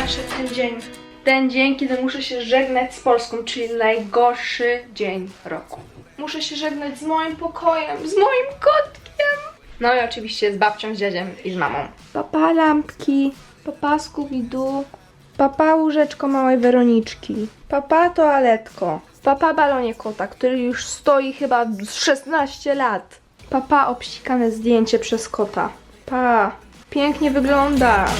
nadszedł ten dzień. Ten dzień, kiedy muszę się żegnać z Polską, czyli najgorszy dzień roku. Muszę się żegnać z moim pokojem, z moim kotkiem. No i oczywiście z babcią, z dziadziem i z mamą. Papa lampki, papa skubidu, papa łóżeczko małej Weroniczki, papa toaletko, papa balonie kota, który już stoi chyba z 16 lat. Papa obsikane zdjęcie przez kota. Pa, pięknie wyglądasz.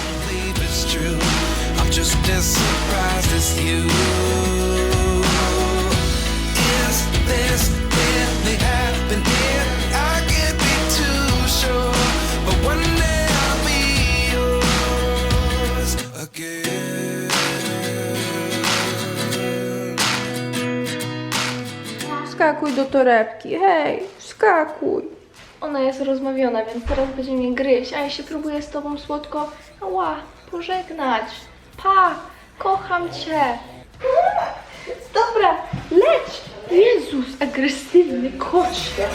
Just as surprised as you. Is this really happening? I can't be too sure, but one day I'll be yours again. Skakuj do torebki, hej, skakuj. Ona jest rozmawiona, więc teraz będzie mnie gryźć, a ja się próbuję z tobą słodko, ała, pożegnać. Pa, kocham cię. Dobra, leć. Jezus, agresywny kocie.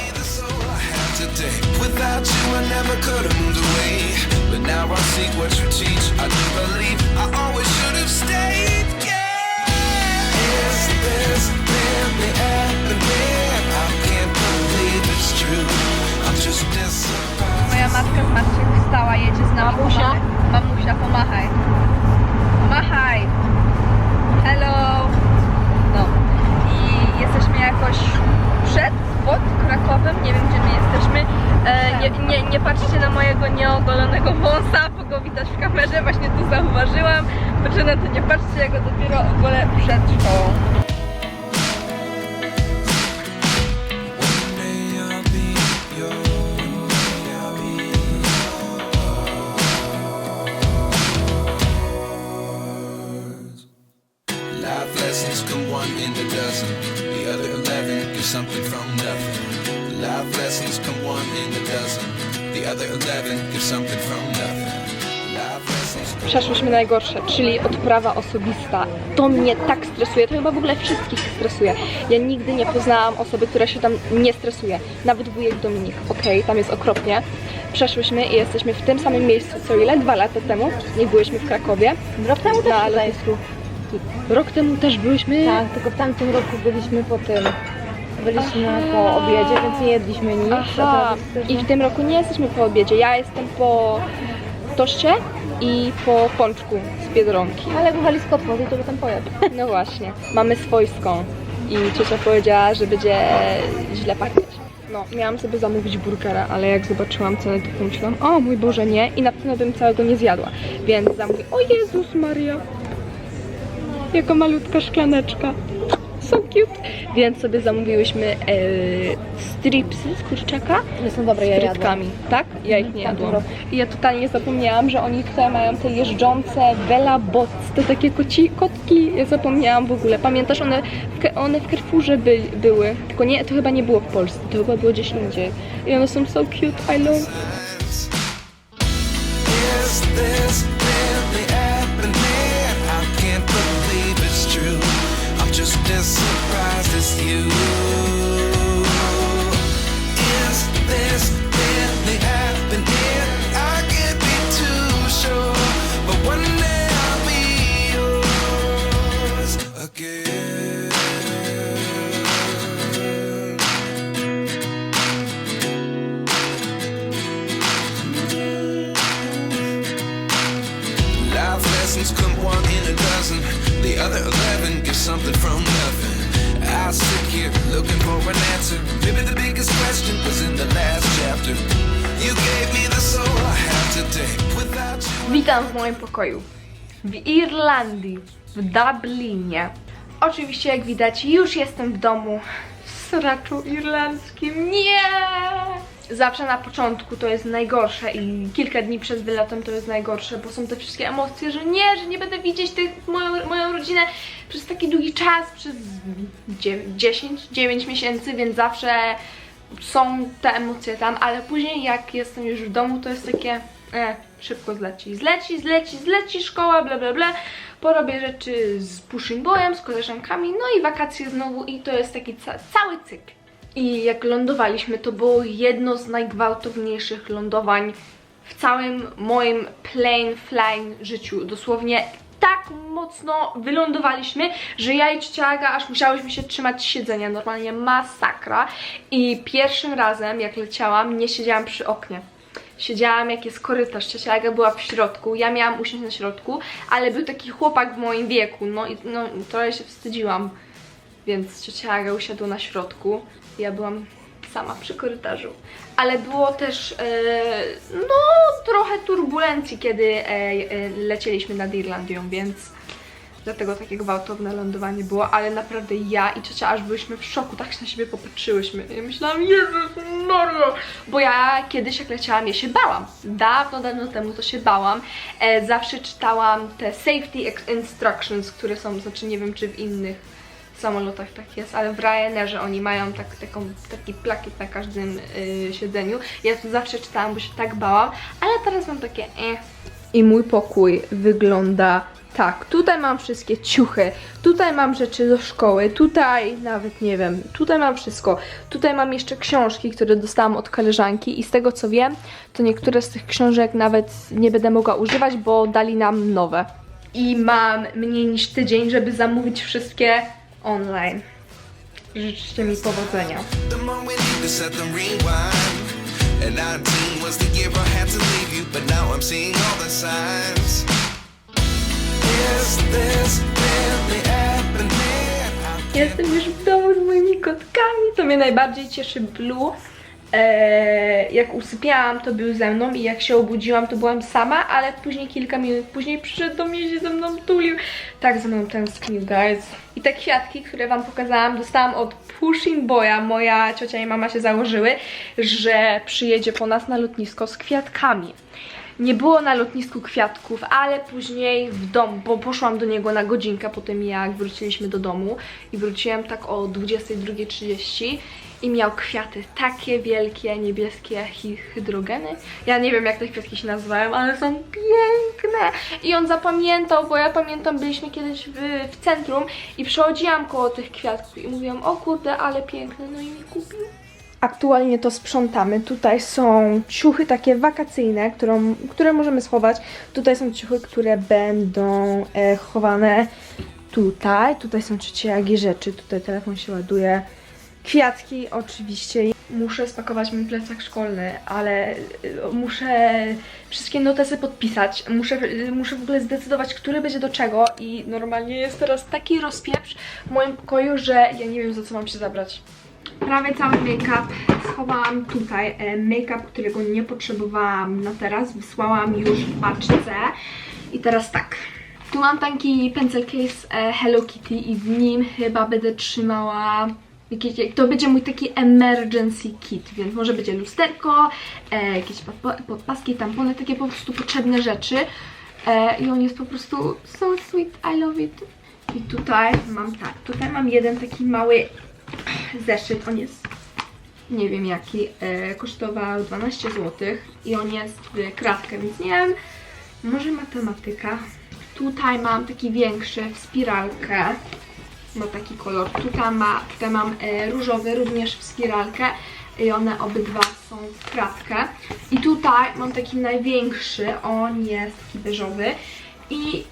Moja matka z martwych wstała, jedzie z nami. Mamusia? Mamusia, pomachaj. Pomachaj. Hello. No. I jesteśmy jakoś przed, pod Krakowem. Nie wiem, gdzie my jesteśmy. E, nie, nie, nie patrzcie na mojego nieogolonego wąsa, bo go widać w kamerze. Właśnie tu zauważyłam. Proszę na to nie patrzcie, ja go dopiero ogolę przed szkołą. Something from nothing. Life lessons come one in a dozen. The other eleven get something from nothing. Przeszłyśmy najgorsze, czyli odprawa osobista. To mnie tak stresuje, to chyba w ogóle wszystkich stresuje. Ja nigdy nie poznałam osoby, która się tam nie stresuje. Nawet wujek Dominik, okej, tam jest okropnie. Przeszłyśmy i jesteśmy w tym samym miejscu, co ile? Dwa lata temu, nie byłyśmy w Krakowie. Rok temu też Na tutaj. lotnisku. Rok temu też byłyśmy. Tak, tylko w tamtym roku byliśmy po tym. Byliśmy po obiedzie, więc nie jedliśmy nic. Aha, i w tym roku nie jesteśmy po obiedzie. Ja jestem po toście i po pączku z Biedronki. Ale jak wywali z kotwozy, to by tam pojadł. No właśnie, mamy swojską i ciocia powiedziała, że będzie źle pachnieć. No, miałam sobie zamówić burgera, ale jak zobaczyłam cenę, to pomyślałam, o mój Boże, nie, i na pewno bym całego nie zjadła. Więc zamówię, o Jezus Maria, jaka malutka szklaneczka. So cute. Więc sobie zamówiłyśmy e, stripsy z kurczaka Nie są dobre, ja jadłam. tak? Ja ich nie tak, jadłam. I ja totalnie zapomniałam, że oni tutaj mają te jeżdżące Bella Bots, te takie koci, kotki. Ja zapomniałam w ogóle. Pamiętasz, one w, one w Carrefourze by, były, tylko nie, to chyba nie było w Polsce, to chyba było gdzieś indziej. I one są so cute, I love. Surprised as you. Is this really happening? I can't be too sure, but one day I'll be yours again. Life lessons come one in a dozen. The other eleven get something from nothing. I sit here looking for an answer. Maybe the biggest question was in the last chapter. You gave me the soul I have today. Without you. Witam w moim pokoju. W Irlandii, w Dublinie. Oczywiście, jak widać, już jestem w domu w sraczu irlandzkim. Nie! Zawsze na początku to jest najgorsze i kilka dni przed wylotem to jest najgorsze, bo są te wszystkie emocje, że nie, że nie będę widzieć tych, moją, moją rodzinę przez taki długi czas, przez 10-9 miesięcy, więc zawsze są te emocje tam, ale później jak jestem już w domu, to jest takie e, szybko zleci, zleci, zleci, zleci szkoła, bla bla bla, porobię rzeczy z pushing boyem, z koleżankami, no i wakacje znowu i to jest taki ca cały cykl. I jak lądowaliśmy, to było jedno z najgwałtowniejszych lądowań w całym moim plane flying życiu. Dosłownie tak mocno wylądowaliśmy, że ja i ciocia Aga aż musiałyśmy się trzymać siedzenia, normalnie masakra. I pierwszym razem, jak leciałam, nie siedziałam przy oknie. Siedziałam, jak jest korytarz, ciocia Aga była w środku, ja miałam usiąść na środku, ale był taki chłopak w moim wieku, no i no, trochę się wstydziłam, więc ciocia usiadła na środku, ja byłam sama przy korytarzu. Ale było też, e, no, trochę turbulencji, kiedy e, lecieliśmy nad Irlandią, więc dlatego takie gwałtowne lądowanie było, ale naprawdę ja i ciocia aż byliśmy w szoku, tak się na siebie popatrzyłyśmy. I myślałam, Jezus Maria! Bo ja kiedyś jak leciałam, ja się bałam. Dawno, dawno temu to się bałam. E, zawsze czytałam te safety instructions, które są, znaczy nie wiem czy w innych samolotach tak jest, ale w Ryanerze oni mają tak, taką, taki plakiet na każdym y, siedzeniu. Ja to zawsze czytałam, bo się tak bałam, ale teraz mam takie eh. I mój pokój wygląda tak. Tutaj mam wszystkie ciuchy, tutaj mam rzeczy do szkoły, tutaj nawet nie wiem, tutaj mam wszystko. Tutaj mam jeszcze książki, które dostałam od koleżanki i z tego co wiem, to niektóre z tych książek nawet nie będę mogła używać, bo dali nam nowe. I mam mniej niż tydzień, żeby zamówić wszystkie online. Życzcie mi powodzenia. The more we need to set them rewind. And 19 was the year I had to leave you, but now I'm seeing all the signs. Is this really happening? Jestem już w domu z moimi kotkami. To mnie najbardziej cieszy Blue. Eee, jak usypiałam, to był ze mną i jak się obudziłam, to byłam sama, ale później, kilka minut później przyszedł do mnie się ze mną tulił. Tak ze mną tęsknił, guys. I te kwiatki, które wam pokazałam, dostałam od Pushing Boya. Moja ciocia i mama się założyły, że przyjedzie po nas na lotnisko z kwiatkami. Nie było na lotnisku kwiatków, ale później w dom, bo poszłam do niego na godzinkę po tym jak wróciliśmy do domu i wróciłam tak o 22.30 i miał kwiaty takie wielkie, niebieskie hy hydrogeny. Ja nie wiem jak te kwiatki się nazywają, ale są piękne. I on zapamiętał, bo ja pamiętam, byliśmy kiedyś w, w centrum i przechodziłam koło tych kwiatków i mówiłam, o kurde, ale piękne, no i mi kupił. Aktualnie to sprzątamy. Tutaj są ciuchy takie wakacyjne, którą, które możemy schować. Tutaj są ciuchy, które będą e, chowane tutaj. Tutaj są trzeciaki rzeczy. Tutaj telefon się ładuje. Kwiatki oczywiście. Muszę spakować mój plecak szkolny, ale e, muszę wszystkie notesy podpisać. Muszę, e, muszę w ogóle zdecydować, który będzie do czego i normalnie jest teraz taki rozpieprz w moim pokoju, że ja nie wiem za co mam się zabrać. Prawie cały make-up schowałam tutaj. E, Make-up, którego nie potrzebowałam na teraz, wysłałam już w paczce. I teraz tak. Tu mam taki pencil case e, Hello Kitty i w nim chyba będę trzymała to będzie mój taki emergency kit, więc może będzie lusterko, e, jakieś podpaski, tampony, takie po prostu potrzebne rzeczy. I on jest po prostu so sweet, I love it. I tutaj mam tak, tutaj mam jeden taki mały zeszyt, on jest nie wiem jaki, e, kosztował 12 zł i on jest w kratkę, więc nie wiem, może matematyka. Tutaj mam taki większy w spiralkę, ma taki kolor. Tutaj, ma, tutaj mam e, różowy, również w spiralkę i one obydwa są w kratkę. I tutaj mam taki największy, on jest taki beżowy i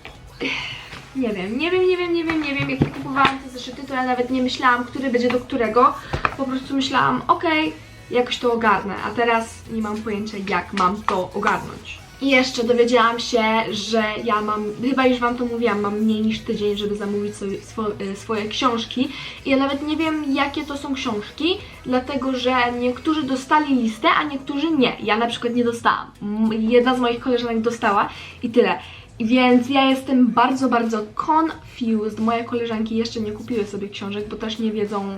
nie wiem, nie wiem, nie wiem, nie wiem, nie wiem. Kupowałam te zeszyty, to ja nawet nie myślałam, który będzie do którego. Po prostu myślałam, okej, jakoś to ogarnę. A teraz nie mam pojęcia, jak mam to ogarnąć. I jeszcze dowiedziałam się, że ja mam, chyba już Wam to mówiłam, mam mniej niż tydzień, żeby zamówić sobie swo, e, swoje książki. I ja nawet nie wiem, jakie to są książki, dlatego że niektórzy dostali listę, a niektórzy nie. Ja na przykład nie dostałam. Jedna z moich koleżanek dostała i tyle. Więc ja jestem bardzo, bardzo confused. Moje koleżanki jeszcze nie kupiły sobie książek, bo też nie wiedzą.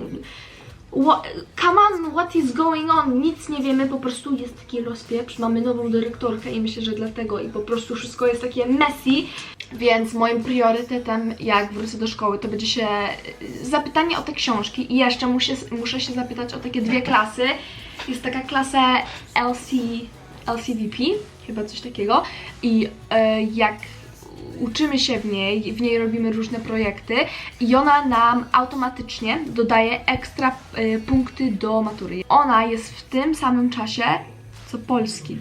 Wha- come on, what is going on? Nic nie wiemy, po prostu jest taki rozpieprz. Mamy nową dyrektorkę i myślę, że dlatego i po prostu wszystko jest takie messy. Więc moim priorytetem, jak wrócę do szkoły, to będzie się y, zapytanie o te książki i jeszcze muszę, muszę się zapytać o takie dwie klasy. Jest taka klasa LC, LCVP, chyba coś takiego i e, jak uczymy się w niej, w niej robimy różne projekty i ona nam automatycznie dodaje ekstra e, punkty do matury. Ona jest w tym samym czasie co polski.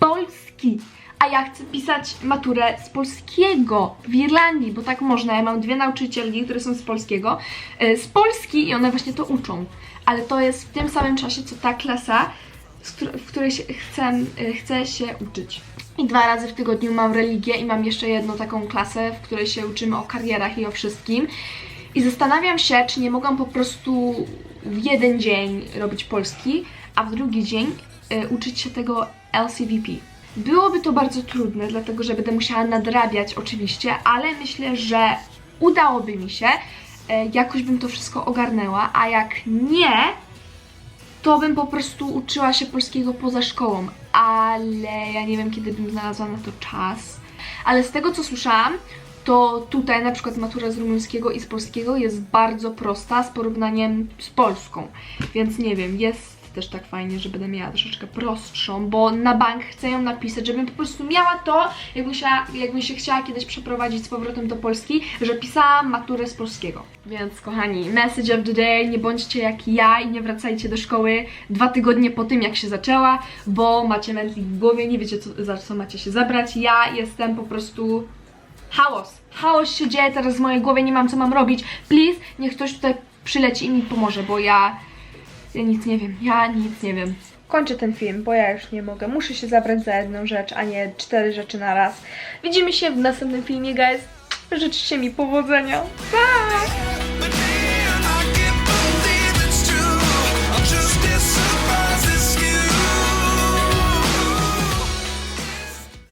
Polski! a ja chcę pisać maturę z polskiego w Irlandii, bo tak można. Ja mam dwie nauczycielki, które są z polskiego, e, z Polski i one właśnie to uczą. Ale to jest w tym samym czasie, co ta klasa, w której się chcę, e, chcę się uczyć. I dwa razy w tygodniu mam religię i mam jeszcze jedną taką klasę, w której się uczymy o karierach i o wszystkim. I zastanawiam się, czy nie mogłam po prostu w jeden dzień robić polski, a w drugi dzień y, uczyć się tego LCVP. Byłoby to bardzo trudne, dlatego że będę musiała nadrabiać oczywiście, ale myślę, że udałoby mi się, y, jakoś bym to wszystko ogarnęła, a jak nie, to bym po prostu uczyła się polskiego poza szkołą, ale ja nie wiem, kiedy bym znalazła na to czas. Ale z tego, co słyszałam, to tutaj na przykład matura z rumuńskiego i z polskiego jest bardzo prosta z porównaniem z polską. Więc nie wiem, jest też tak fajnie, że będę miała troszeczkę prostszą, bo na bank chcę ją napisać, żebym po prostu miała to, jakbym się, jakbym się chciała kiedyś przeprowadzić z powrotem do Polski, że pisałam maturę z polskiego. Więc kochani, message of the day, nie bądźcie jak ja i nie wracajcie do szkoły dwa tygodnie po tym, jak się zaczęła, bo macie mętlik w głowie, nie wiecie co, za co macie się zabrać. Ja jestem po prostu chaos. Chaos się dzieje teraz w mojej głowie, nie mam co mam robić. Please, niech ktoś tutaj przyleci i mi pomoże, bo ja. Ja nic nie wiem, ja nic nie wiem. Kończę ten film, bo ja już nie mogę. Muszę się zabrać za jedną rzecz, a nie cztery rzeczy na raz. Widzimy się w następnym filmie, guys. Życzcie mi powodzenia. Bye!